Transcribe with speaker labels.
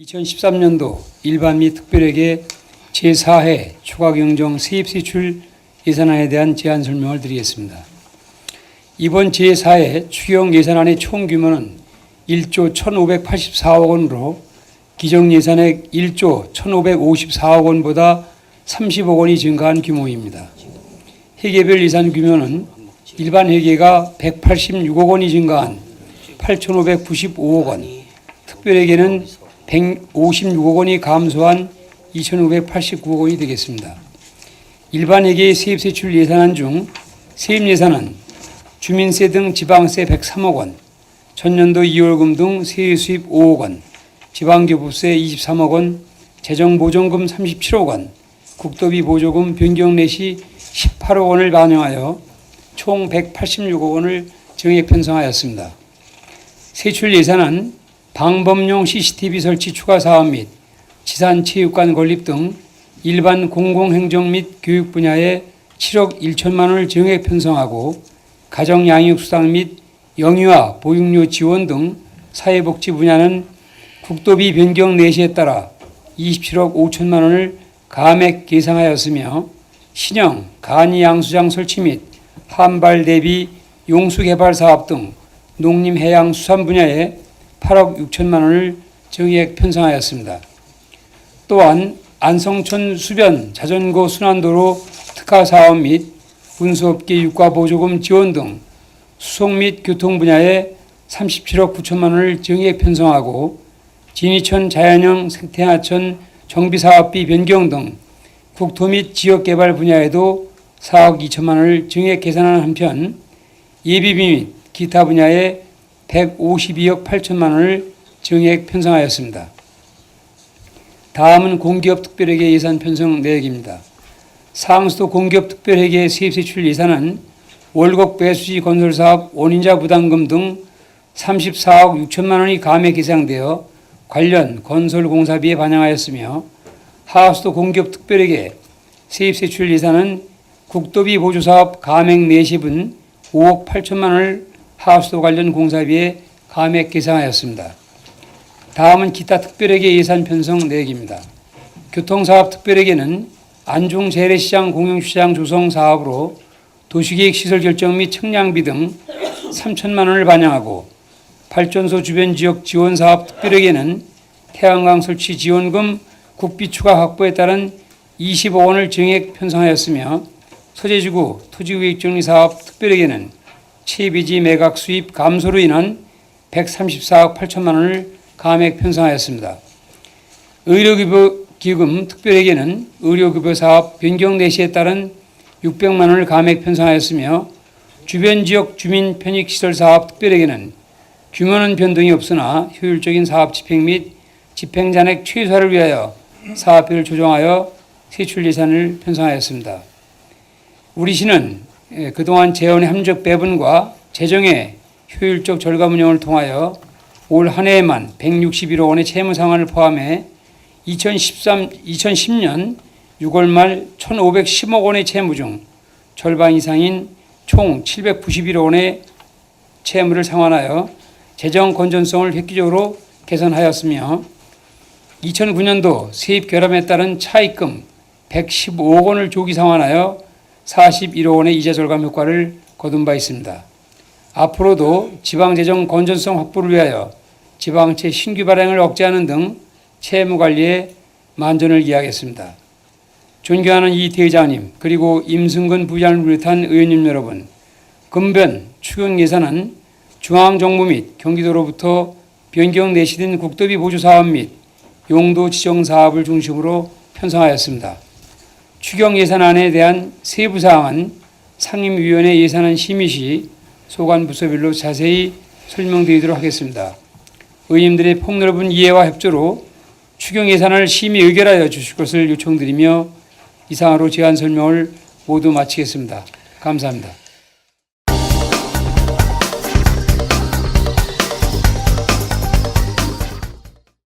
Speaker 1: 2013년도 일반 및 특별회계 제4회 추가경정 세입세출 예산안에 대한 제안 설명을 드리겠습니다. 이번 제4회 추경 예산안의 총 규모는 1조 1,584억 원으로 기정 예산액 1조 1,554억 원보다 30억 원이 증가한 규모입니다. 회계별 예산 규모는 일반 회계가 186억 원이 증가한 8,595억 원, 특별회계는 156억 원이 감소한 2,589억 원이 되겠습니다. 일반 회계의 세입세출 예산안 중 세입 예산은 주민세 등 지방세 103억 원, 전년도 2월금 등 세외 수입 5억 원, 지방교부세 23억 원, 재정보존금 37억 원, 국도비 보조금 변경 내시 18억 원을 반영하여 총 186억 원을 정액 편성하였습니다. 세출 예산은 방범용 CCTV 설치 추가 사업 및 지산 체육관 건립 등 일반 공공행정 및 교육 분야에 7억 1천만 원을 정액 편성하고 가정 양육 수당 및 영유아 보육료 지원 등 사회복지 분야는 국도비 변경 내시에 따라 27억 5천만 원을 감액 계상하였으며 신형 간이 양수장 설치 및 한발 대비 용수 개발 사업 등 농림 해양 수산 분야에 8억 6천만 원을 정액 편성하였습니다. 또한 안성천 수변 자전거 순환도로 특화 사업 및 운수업계 유가 보조금 지원 등 수송 및 교통 분야에 37억 9천만 원을 정액 편성하고 진이천 자연형 생태하천 정비 사업비 변경 등 국토 및 지역 개발 분야에도 4억 2천만 원을 정액 계산하는 한편 예비비 및 기타 분야에 152억 8천만 원을 정액 편성하였습니다. 다음은 공기업 특별회계 예산 편성 내역입니다. 상수도 공기업 특별회계 세입 세출 예산은 월곡 배수지 건설사업 원인자 부담금 등 34억 6천만 원이 감액 계상되어 관련 건설 공사비에 반영하였으며 하수도 공기업 특별회계 세입 세출 예산은 국도비 보조사업 감액 내십은 5억 8천만 원을 하수도 관련 공사비에 감액 계상하였습니다. 다음은 기타 특별회계 예산 편성 내역입니다. 교통사업 특별회계는 안중 재래시장 공영시장 조성 사업으로 도시계획 시설 결정 및 청량비 등 3천만 원을 반영하고 발전소 주변 지역 지원 사업 특별회계는 태양광 설치 지원금 국비 추가 확보에 따른 20억 원을 정액 편성하였으며 소재지구 토지구획 정리 사업 특별회계는 채비지 매각 수입 감소로 인한 134억 8천만 원을 감액 편성하였습니다. 의료기금 특별회계는 의료급여 사업 변경 내시에 따른 600만 원을 감액 편성하였으며 주변 지역 주민 편익 시설 사업 특별회계는 규모는 변동이 없으나 효율적인 사업 집행 및 집행 잔액 최소화를 위하여 사업비를 조정하여 세출 예산을 편성하였습니다. 우리 시는 예, 그동안 재원의 함적 배분과 재정의 효율적 절감 운영을 통하여 올 한 해에만 161억 원의 채무 상환을 포함해 2013, 2010년 6월 말 1,510억 원의 채무 중 절반 이상인 총 791억 원의 채무를 상환하여 재정 건전성을 획기적으로 개선하였으며 2009년도 세입 결함에 따른 차입금 115억 원을 조기 상환하여 41억 원의 이자 절감 효과를 거둔 바 있습니다. 앞으로도 지방재정 건전성 확보를 위하여 지방채 신규 발행을 억제하는 등 채무 관리에 만전을 기하겠습니다. 존경하는 이 대장님 그리고 임승근 부장을 비롯한 의원님 여러분, 금변 추경 예산은 중앙정부 및 경기도로부터 변경 내시된 국도비 보조 사업 및 용도 지정 사업을 중심으로 편성하였습니다. 추경 예산안에 대한 세부 사항은 상임위원회 예산안 심의 시 소관 부서별로 자세히 설명드리도록 하겠습니다. 의원님들의 폭넓은 이해와 협조로 추경 예산을 심의 의결하여 주실 것을 요청드리며 이상으로 제안 설명을 모두 마치겠습니다. 감사합니다.